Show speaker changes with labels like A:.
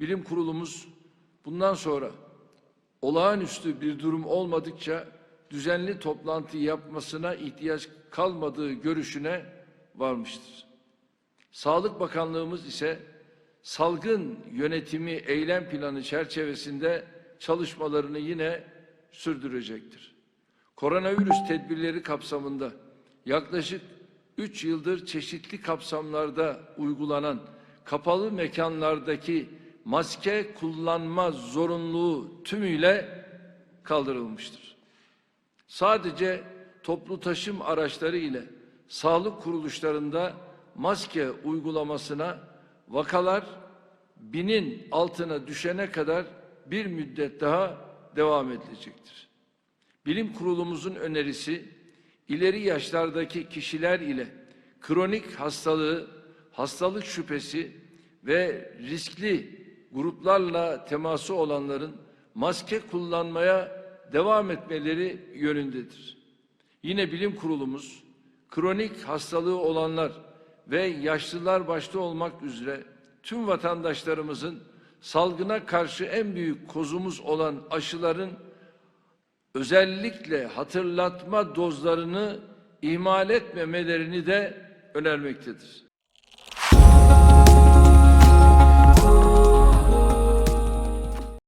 A: Bilim kurulumuz bundan sonra olağanüstü bir durum olmadıkça düzenli toplantı yapmasına ihtiyaç kalmadığı görüşüne varmıştır. Sağlık Bakanlığımız ise salgın yönetimi eylem planı çerçevesinde çalışmalarını yine sürdürecektir. Koronavirüs tedbirleri kapsamında yaklaşık 3 yıldır çeşitli kapsamlarda uygulanan kapalı mekanlardaki maske kullanma zorunluluğu tümüyle kaldırılmıştır. Sadece toplu taşım araçları ile sağlık kuruluşlarında maske uygulamasına vakalar binin altına düşene kadar bir müddet daha devam edilecektir. Bilim kurulumuzun önerisi ileri yaşlardaki kişiler ile kronik hastalığı, hastalık şüphesi ve riskli gruplarla teması olanların maske kullanmaya devam etmeleri yönündedir. Yine bilim kurulumuz kronik hastalığı olanlar ve yaşlılar başta olmak üzere tüm vatandaşlarımızın salgına karşı en büyük kozumuz olan aşıların özellikle hatırlatma dozlarını ihmal etmemelerini de önermektedir.